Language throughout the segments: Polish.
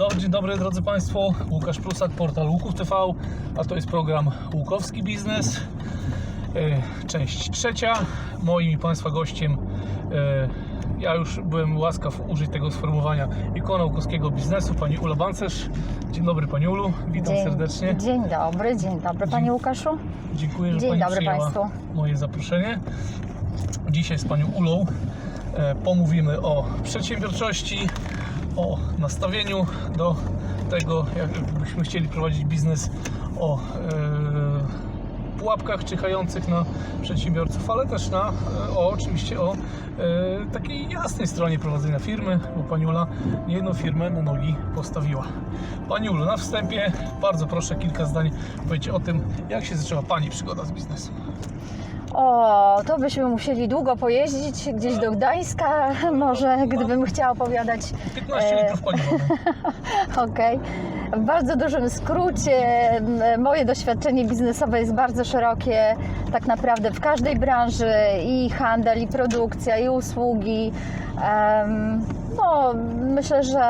Dzień dobry, dzień dobry drodzy Państwo. Łukasz Prusak, portal Łuków TV, a to jest program Łukowski Biznes. E, Część trzecia. Moim i Państwa gościem, e, ja już byłem łaskaw użyć tego sformułowania, ikona łukowskiego biznesu, Pani Ula Bancerz. Dzień dobry Pani Ulu, witam Dzień, serdecznie. Dzień dobry, dzień dobry Panie Łukaszu. Dziękuję, że Dzień Pani dobry przyjęła Państwu. moje zaproszenie. Dzisiaj z Panią Ulą e, pomówimy o przedsiębiorczości, o nastawieniu do tego, jakbyśmy chcieli prowadzić biznes, o e, pułapkach czyhających na przedsiębiorców, ale też na, e, o, oczywiście o e, takiej jasnej stronie prowadzenia firmy, bo Pani Ula niejedną firmę na nogi postawiła. Pani Ulu, na wstępie bardzo proszę kilka zdań powiedzcie o tym, jak się zaczęła Pani przygoda z biznesem. O, to byśmy musieli długo pojeździć gdzieś do Gdańska, może gdybym chciała opowiadać. 15 E, litrów paliwa. Okej. W bardzo dużym skrócie, moje doświadczenie biznesowe jest bardzo szerokie, tak naprawdę w każdej branży i handel, i produkcja, i usługi. Em, no, myślę, że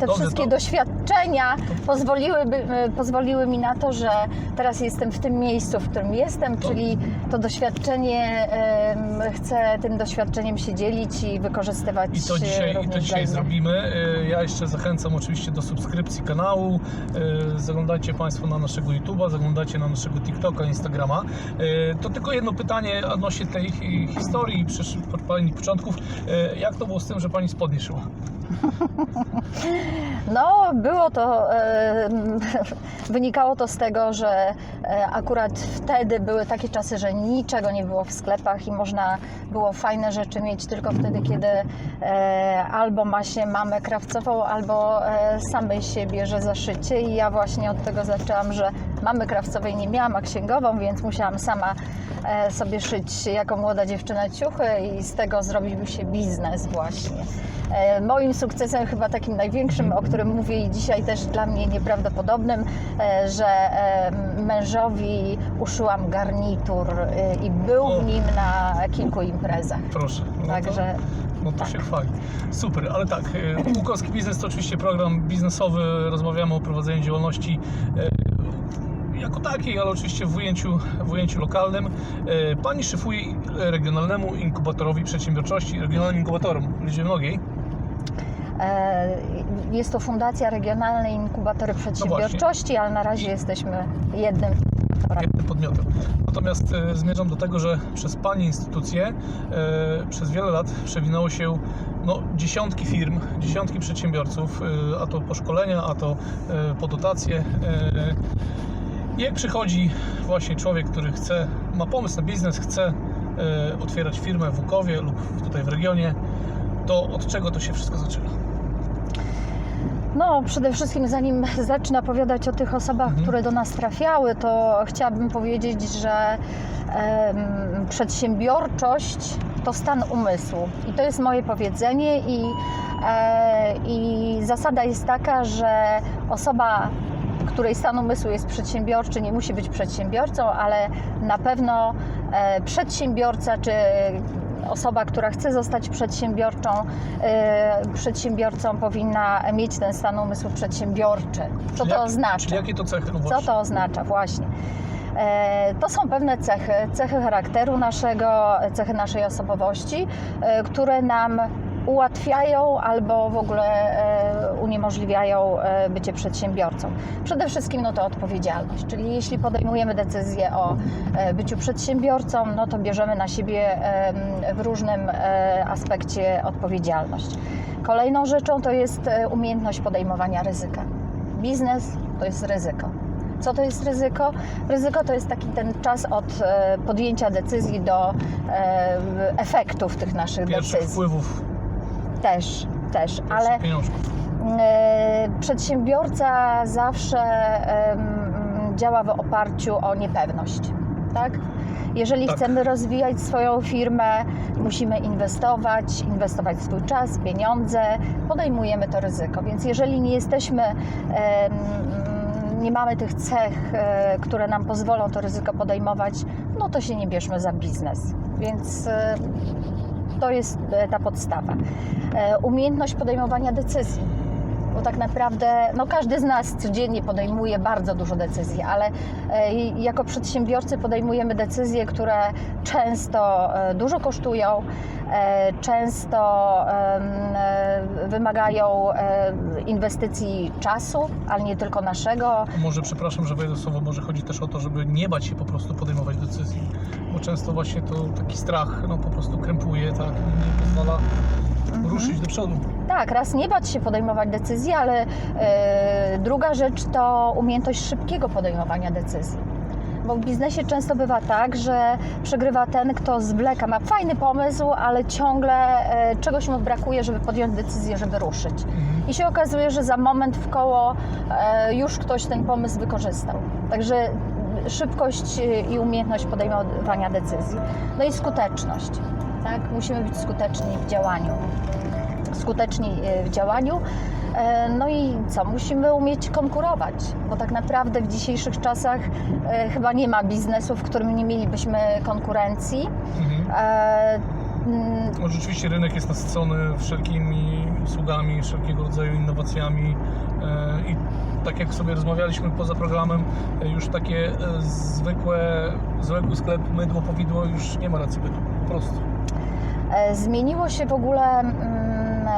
te Dobrze, wszystkie to- doświadczenia pozwoliłyby, e, pozwoliły mi na to, że teraz jestem w tym miejscu, w którym jestem, czyli to doświadczenie, em, chcę tym doświadczeniem się dzielić i wykorzystywać I to e, dzisiaj, i to również dzisiaj dla innych. zrobimy. E, Ja jeszcze zachęcam oczywiście do subskrypcji kanału. E, Zaglądajcie Państwo na naszego YouTube'a, zaglądajcie na naszego TikToka, Instagrama. E, To tylko jedno pytanie odnośnie tej hi- historii przysz- Pani początków. E, Jak to było z tym, że Pani spodnie szyła? No, było to, wynikało to z tego, że e, akurat wtedy były takie czasy, że niczego nie było w sklepach i można było fajne rzeczy mieć tylko wtedy, kiedy e, albo ma się mamę krawcową, albo e, samej się bierze za szycie i ja właśnie od tego zaczęłam, że mamy krawcowej nie miałam, a księgową, więc musiałam sama e, sobie szyć jako młoda dziewczyna ciuchy i z tego zrobił się biznes właśnie. E, Moim sukcesem, chyba takim największym, o którym mówię i dzisiaj też dla mnie nieprawdopodobnym, e, że mężowi uszyłam garnitur i był O. w nim na kilku imprezach. Proszę. No to- Także No to tak. się chwali. Super, ale tak, Łukowski Biznes to oczywiście program biznesowy, rozmawiamy o prowadzeniu działalności jako takiej, ale oczywiście w ujęciu, w ujęciu lokalnym. E, Pani szefuje regionalnemu inkubatorowi przedsiębiorczości, regionalnym inkubatorom Liczby Mnogiej. e, jest to Fundacja Regionalnej Inkubatory Przedsiębiorczości, ale na razie jesteśmy jednym. jednym podmiotem. Natomiast e, zmierzam do tego, że przez Pani instytucję e, przez wiele lat przewinęło się no, dziesiątki firm, dziesiątki przedsiębiorców, e, a to po szkolenia, a to e, po dotacje. E, jak przychodzi właśnie człowiek, który chce, ma pomysł na biznes, chce e, otwierać firmę w Łukowie lub tutaj w regionie, to od czego to się wszystko zaczyna? No, przede wszystkim zanim zacznę opowiadać o tych osobach, Mhm. które do nas trafiały, to chciałabym powiedzieć, że em, przedsiębiorczość to stan umysłu. I to jest moje powiedzenie i, e, i zasada jest taka, że osoba której stan umysłu jest przedsiębiorczy, nie musi być przedsiębiorcą, ale na pewno e, przedsiębiorca czy osoba, która chce zostać przedsiębiorczą, e, przedsiębiorcą powinna mieć ten stan umysłu przedsiębiorczy. Co Czyli to jak- oznacza? Jakie to cechy? No Co to oznacza właśnie? E, To są pewne cechy, cechy charakteru naszego, cechy naszej osobowości, e, które nam ułatwiają albo w ogóle e, uniemożliwiają e, bycie przedsiębiorcą. Przede wszystkim no to odpowiedzialność, czyli jeśli podejmujemy decyzję o e, byciu przedsiębiorcą, no to bierzemy na siebie w różnym aspekcie odpowiedzialność. Kolejną rzeczą to jest umiejętność podejmowania ryzyka. Biznes to jest ryzyko. Co to jest ryzyko? Ryzyko to jest taki ten czas od podjęcia decyzji do efektów tych naszych Pierwszych decyzji. wpływów, Też, też, ale... e, przedsiębiorca zawsze działa w oparciu o niepewność. Tak? Jeżeli Tak. chcemy rozwijać swoją firmę, musimy inwestować, inwestować swój czas, pieniądze, podejmujemy to ryzyko. Więc jeżeli nie jesteśmy, nie mamy tych cech, e, które nam pozwolą to ryzyko podejmować, no to się nie bierzmy za biznes. Więc e, to jest e, ta podstawa. E, Umiejętność podejmowania decyzji. bo tak naprawdę no, każdy z nas codziennie podejmuje bardzo dużo decyzji, ale e, jako przedsiębiorcy podejmujemy decyzje, które często dużo kosztują, często wymagają inwestycji czasu, ale nie tylko naszego. Może, przepraszam, że wejdę słowo, może chodzi też o to, żeby nie bać się po prostu podejmować decyzji, bo często właśnie to taki strach no, po prostu krępuje, tak, nie pozwala ruszyć do przodu. Tak, raz nie bać się podejmować decyzji, ale e, druga rzecz to umiejętność szybkiego podejmowania decyzji. Bo w biznesie często bywa tak, że przegrywa ten, kto zwleka, ma fajny pomysł, ale ciągle e, czegoś mu brakuje, żeby podjąć decyzję, żeby ruszyć. Mhm. I się okazuje, że za moment w koło e, już ktoś ten pomysł wykorzystał. Także szybkość e, i umiejętność podejmowania decyzji. No i skuteczność. Tak? Musimy być skuteczni w działaniu. Skuteczni e, w działaniu. E, No i co? Musimy umieć konkurować, bo tak naprawdę w dzisiejszych czasach e, chyba nie ma biznesu, w którym nie mielibyśmy konkurencji. Mhm. E, mm, No, rzeczywiście rynek jest nasycony wszelkimi usługami, wszelkiego rodzaju innowacjami i tak jak sobie rozmawialiśmy poza programem, e, już takie e, zwykłe, zwykły sklep mydło, powidło już nie ma racji bytu, po prostu. E, Zmieniło się w ogóle mm,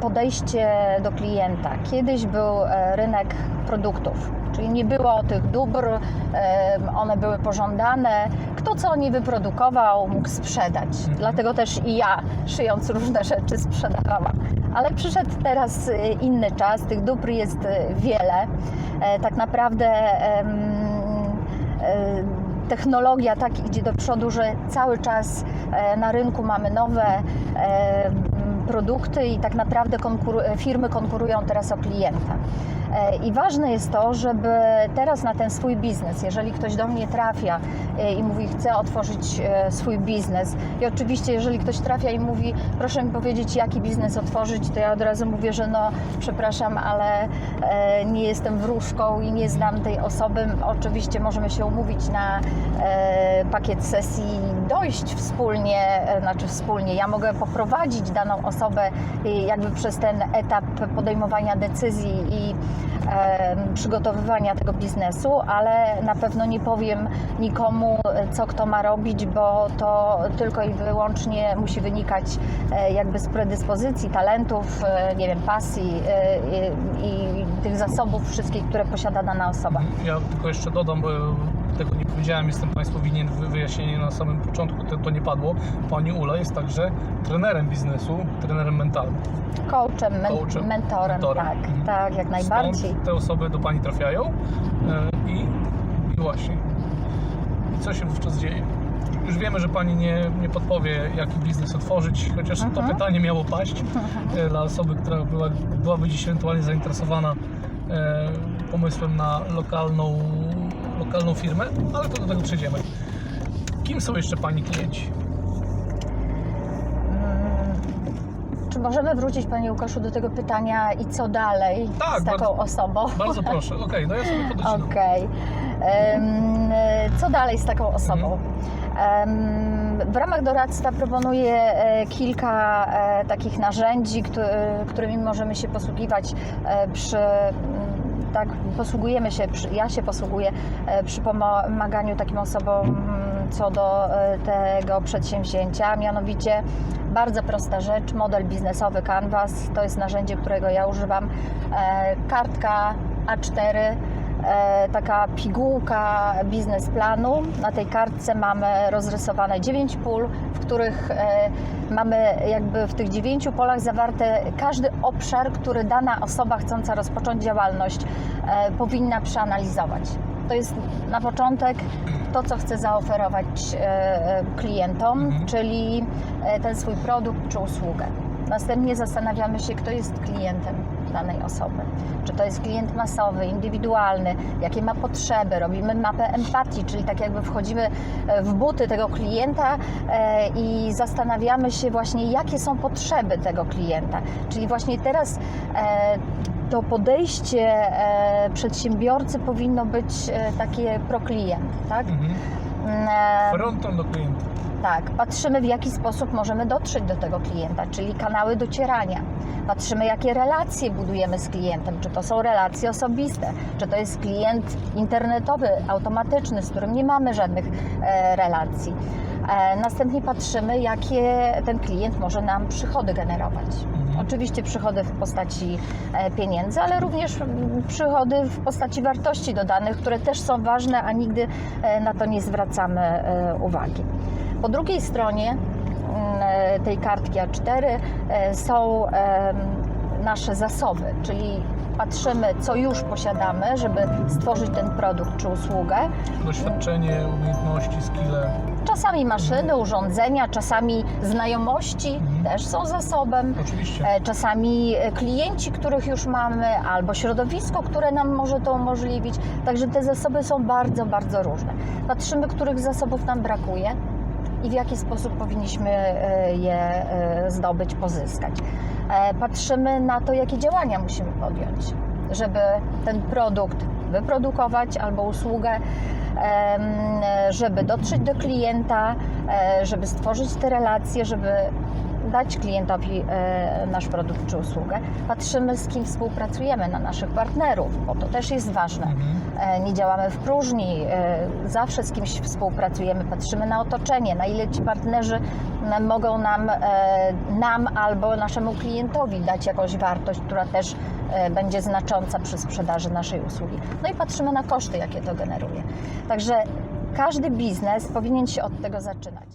podejście do klienta. Kiedyś był rynek produktów, czyli nie było tych dóbr, one były pożądane. Kto co nie wyprodukował, mógł sprzedać. Dlatego też i ja, szyjąc różne rzeczy, sprzedawałam. Ale przyszedł teraz e, inny czas, tych dóbr jest e, wiele. E, Tak naprawdę e, technologia tak idzie do przodu, że cały czas e, na rynku mamy nowe produkty i tak naprawdę konkuru- firmy konkurują teraz o klienta. E, I ważne jest to, żeby teraz na ten swój biznes, jeżeli ktoś do mnie trafia e, i mówi, chce otworzyć e, swój biznes, i oczywiście, jeżeli ktoś trafia i mówi, proszę mi powiedzieć, jaki biznes otworzyć, to ja od razu mówię, że no, przepraszam, ale nie jestem wróżką i nie znam tej osoby. Oczywiście możemy się umówić na pakiet sesji, dojść wspólnie, znaczy wspólnie. Ja mogę poprowadzić daną osobę jakby przez ten etap podejmowania decyzji i przygotowywania tego biznesu, ale na pewno nie powiem nikomu, e, co kto ma robić, bo to tylko i wyłącznie musi wynikać e, jakby z predyspozycji, talentów, e, nie wiem, pasji i, i tych zasobów wszystkich, które posiada dana osoba. Ja tylko jeszcze dodam, bo tego nie powiedziałem, jestem Państwu winien wy- wyjaśnienie na samym początku, to, to nie padło. Pani Ula jest także trenerem biznesu, trenerem mentalnym. Coachem, men- Coachem, mentorem, mentorem. tak, Mhm. tak, jak najbardziej. Stąd te osoby do Pani trafiają e, i, i właśnie. I co się wówczas dzieje? Już wiemy, że Pani nie, nie podpowie, jaki biznes otworzyć, chociaż to Mhm. pytanie miało paść e, dla osoby, która była, byłaby dziś ewentualnie zainteresowana e, pomysłem na lokalną, lokalną firmę, ale to do tego przejdziemy. Kim są jeszcze Pani klienci? Mm, Czy możemy wrócić, Panie Łukaszu, do tego pytania i co dalej Tak, z taką bardzo- osobą? Bardzo proszę, okej, no ja sobie podocinam. Okej. Em, Co dalej z taką osobą? Em, W ramach doradztwa proponuję e, kilka e, takich narzędzi, któ- którymi możemy się posługiwać e, przy mm, tak, posługujemy się, ja się posługuję e, przy pomaganiu takim osobom mm, co do e, tego przedsięwzięcia, mianowicie bardzo prosta rzecz, model biznesowy Canvas, to jest narzędzie, którego ja używam, E, kartka A4, e, taka pigułka biznesplanu. Na tej kartce mamy rozrysowane 9 pól, w których e, mamy jakby w tych 9 polach zawarte każdy obszar, który dana osoba chcąca rozpocząć działalność e, powinna przeanalizować. To jest na początek to, co chcę zaoferować e, klientom, Mhm. czyli e, ten swój produkt czy usługę. Następnie zastanawiamy się, kto jest klientem danej osoby. Czy to jest klient masowy, indywidualny, jakie ma potrzeby. Robimy mapę empatii, czyli tak jakby wchodzimy e, w buty tego klienta e, i zastanawiamy się właśnie, jakie są potrzeby tego klienta. Czyli właśnie teraz e, to podejście przedsiębiorcy powinno być takie pro klient, tak? Mhm. Mm, Fronton do klienta. Tak, patrzymy w jaki sposób możemy dotrzeć do tego klienta, czyli kanały docierania. Patrzymy, jakie relacje budujemy z klientem, czy to są relacje osobiste, czy to jest klient internetowy, automatyczny, z którym nie mamy żadnych e, relacji. E, następnie patrzymy, jakie ten klient może nam przychody generować. Mhm. Oczywiście przychody w postaci e, pieniędzy, ale również przychody w postaci wartości dodanych, które też są ważne, a nigdy e, na to nie zwracamy e, uwagi. Po drugiej stronie mm, e, tej kartki A4 e, są nasze zasoby, czyli patrzymy, co już posiadamy, żeby stworzyć ten produkt czy usługę. Doświadczenie, umiejętności, skille. Czasami maszyny, urządzenia, czasami znajomości Mhm. też są zasobem. Oczywiście. E, Czasami klienci, których już mamy, albo środowisko, które nam może to umożliwić. Także te zasoby są bardzo, bardzo różne. Patrzymy, których zasobów nam brakuje i w jaki sposób powinniśmy e, je e, zdobyć, pozyskać. E, Patrzymy na to, jakie działania musimy podjąć, żeby ten produkt wyprodukować albo usługę, żeby dotrzeć do klienta, żeby stworzyć te relacje, żeby dać klientowi e, nasz produkt czy usługę. Patrzymy, z kim współpracujemy, na naszych partnerów, bo to też jest ważne. Mhm. E, Nie działamy w próżni, e, zawsze z kimś współpracujemy, patrzymy na otoczenie, na ile ci partnerzy mogą nam, nam albo naszemu klientowi dać jakąś wartość, która też będzie znacząca przy sprzedaży naszej usługi. No i patrzymy na koszty, jakie to generuje. Także każdy biznes powinien się od tego zaczynać.